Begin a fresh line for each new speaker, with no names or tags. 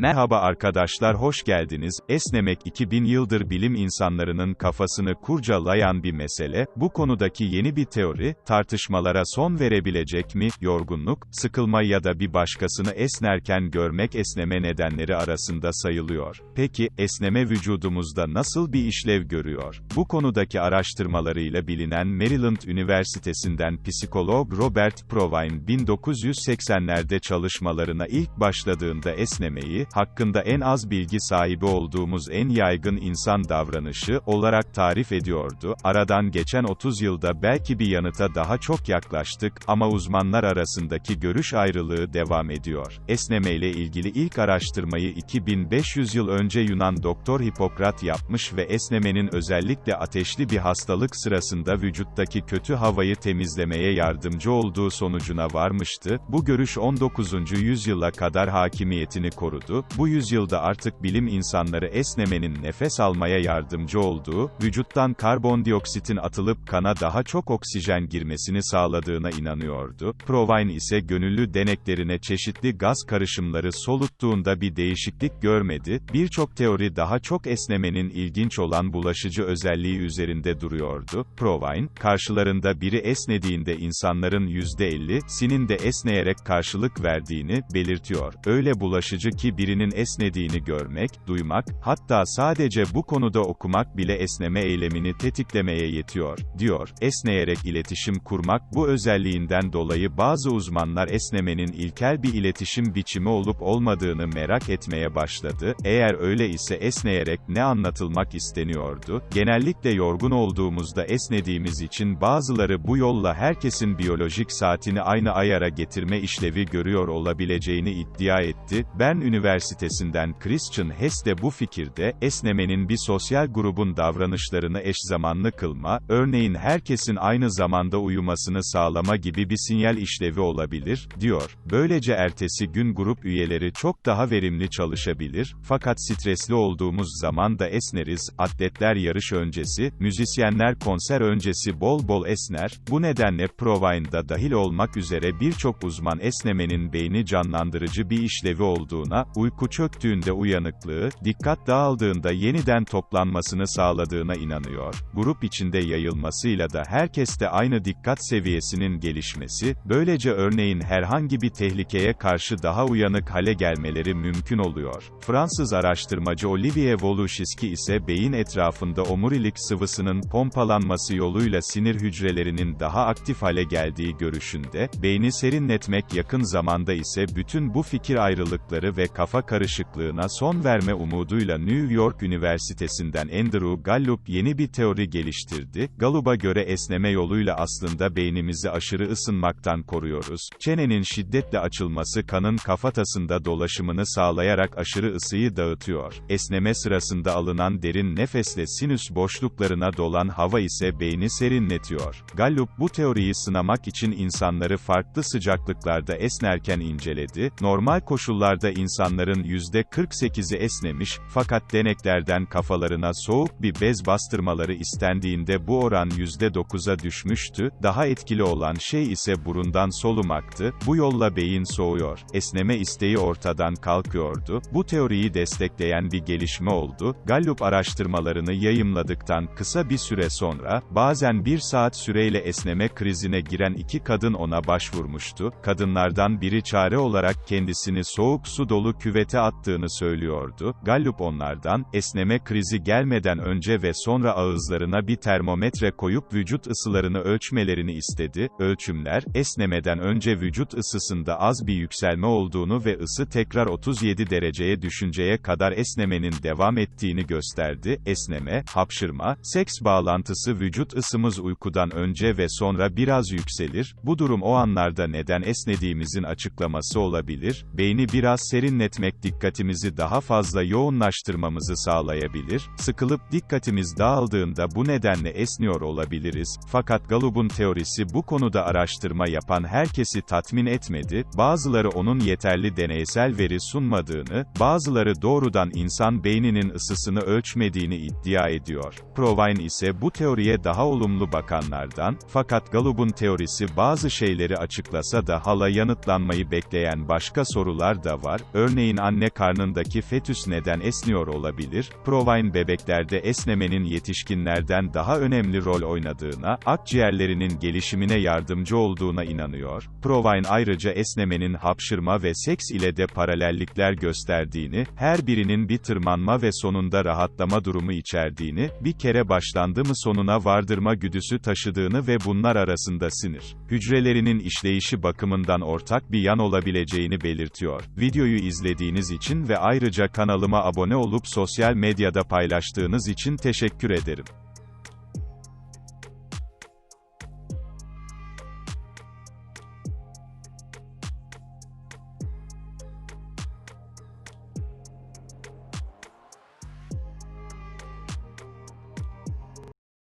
Merhaba arkadaşlar hoş geldiniz. Esnemek 2000 yıldır bilim insanlarının kafasını kurcalayan bir mesele. Bu konudaki yeni bir teori, tartışmalara son verebilecek mi? Yorgunluk, sıkılma ya da bir başkasını esnerken görmek esneme nedenleri arasında sayılıyor. Peki, esneme vücudumuzda nasıl bir işlev görüyor? Bu konudaki araştırmalarıyla bilinen Maryland Üniversitesi'nden psikolog Robert Provine 1980'lerde çalışmalarına ilk başladığında esnemeyi, hakkında en az bilgi sahibi olduğumuz en yaygın insan davranışı olarak tarif ediyordu. Aradan geçen 30 yılda belki bir yanıta daha çok yaklaştık ama uzmanlar arasındaki görüş ayrılığı devam ediyor. Esnemeyle ilgili ilk araştırmayı 2500 yıl önce Yunan doktor Hipokrat yapmış ve esnemenin özellikle ateşli bir hastalık sırasında vücuttaki kötü havayı temizlemeye yardımcı olduğu sonucuna varmıştı. Bu görüş 19. yüzyıla kadar hakimiyetini korudu. Bu yüzyılda artık bilim insanları esnemenin nefes almaya yardımcı olduğu, vücuttan karbondioksitin atılıp kana daha çok oksijen girmesini sağladığına inanıyordu. Provine ise gönüllü deneklerine çeşitli gaz karışımları soluttuğunda bir değişiklik görmedi. Birçok teori daha çok esnemenin ilginç olan bulaşıcı özelliği üzerinde duruyordu. Provine, karşılarında biri esnediğinde insanların %50'sinin de esneyerek karşılık verdiğini belirtiyor. Öyle bulaşıcı ki birinin esnediğini görmek, duymak, hatta sadece bu konuda okumak bile esneme eylemini tetiklemeye yetiyor, diyor. Esneyerek iletişim kurmak bu özelliğinden dolayı bazı uzmanlar esnemenin ilkel bir iletişim biçimi olup olmadığını merak etmeye başladı. Eğer öyle ise esneyerek ne anlatılmak isteniyordu? Genellikle yorgun olduğumuzda esnediğimiz için bazıları bu yolla herkesin biyolojik saatini aynı ayara getirme işlevi görüyor olabileceğini iddia etti. Bern Üniversitesi'nden Christian Hess de bu fikirde, esnemenin bir sosyal grubun davranışlarını eşzamanlı kılma, örneğin herkesin aynı zamanda uyumasını sağlama gibi bir sinyal işlevi olabilir, diyor. Böylece ertesi gün grup üyeleri çok daha verimli çalışabilir, fakat stresli olduğumuz zaman da esneriz, atletler yarış öncesi, müzisyenler konser öncesi bol bol esner, bu nedenle Provine'da dahil olmak üzere birçok uzman esnemenin beyni canlandırıcı bir işlevi olduğuna, uyku çöktüğünde uyanıklığı, dikkat dağıldığında yeniden toplanmasını sağladığına inanıyor. Grup içinde yayılmasıyla da herkeste aynı dikkat seviyesinin gelişmesi, böylece örneğin herhangi bir tehlikeye karşı daha uyanık hale gelmeleri mümkün oluyor. Fransız araştırmacı Olivier Volushski ise beyin etrafında omurilik sıvısının pompalanması yoluyla sinir hücrelerinin daha aktif hale geldiği görüşünde, beyni serinletmek yakın zamanda ise bütün bu fikir ayrılıkları ve kafa karışıklığına son verme umuduyla New York Üniversitesi'nden Andrew Gallup yeni bir teori geliştirdi. Gallup'a göre esneme yoluyla aslında beynimizi aşırı ısınmaktan koruyoruz. Çenenin şiddetle açılması kanın kafatasında dolaşımını sağlayarak aşırı ısıyı dağıtıyor. Esneme sırasında alınan derin nefesle sinüs boşluklarına dolan hava ise beyni serinletiyor. Gallup bu teoriyi sınamak için insanları farklı sıcaklıklarda esnerken inceledi. Normal koşullarda insanların %48'i esnemiş, fakat deneklerden kafalarına soğuk bir bez bastırmaları istendiğinde bu oran %9'a düşmüştü. Daha etkili olan şey ise burundan solumaktı. Bu yolla beyin soğuyor. Esneme isteği ortadan kalkıyordu. Bu teoriyi destekleyen bir gelişme oldu. Gallup araştırmalarını yayımladıktan kısa bir süre sonra, bazen bir saat süreyle esneme krizine giren iki kadın ona başvurmuştu. Kadınlardan biri çare olarak kendisini soğuk su dolu küvete attığını söylüyordu. Gallup onlardan, esneme krizi gelmeden önce ve sonra ağızlarına bir termometre koyup vücut ısılarını ölçmelerini istedi. Ölçümler, esnemeden önce vücut ısısında az bir yükselme olduğunu ve ısı tekrar 37 dereceye düşünceye kadar esnemenin devam ettiğini gösterdi. Esneme, hapşırma, seks bağlantısı vücut ısımız uykudan önce ve sonra biraz yükselir. Bu durum o anlarda neden esnediğimizin açıklaması olabilir. Beyni biraz serinletmek dikkatimizi daha fazla yoğunlaştırmamızı sağlayabilir. Sıkılıp dikkatimiz dağıldığında bu nedenle esniyor olabiliriz. Fakat Gallup'un teorisi bu konuda araştırma yapan herkesi tatmin etmedi. Bazıları onun yeterli deneysel veri sunmadığını, bazıları doğrudan insan beyninin ısısını ölçmediğini iddia ediyor. Provine ise bu teoriye daha olumlu bakanlardan, fakat Gallup'un teorisi bazı şeyleri açıklasa da hala yanıtlanmayı bekleyen başka sorular da var. Örneğin Örneğin anne karnındaki fetüs neden esniyor olabilir? Provine bebeklerde esnemenin yetişkinlerden daha önemli rol oynadığına, akciğerlerinin gelişimine yardımcı olduğuna inanıyor. Provine ayrıca esnemenin hapşırma ve seks ile de paralellikler gösterdiğini, her birinin bir tırmanma ve sonunda rahatlama durumu içerdiğini, bir kere başlandı mı sonuna vardırma güdüsü taşıdığını ve bunlar arasında sinir hücrelerinin işleyişi bakımından ortak bir yan olabileceğini belirtiyor. Videoyu izlediğiniz için ve ayrıca kanalıma abone olup sosyal medyada paylaştığınız için teşekkür ederim.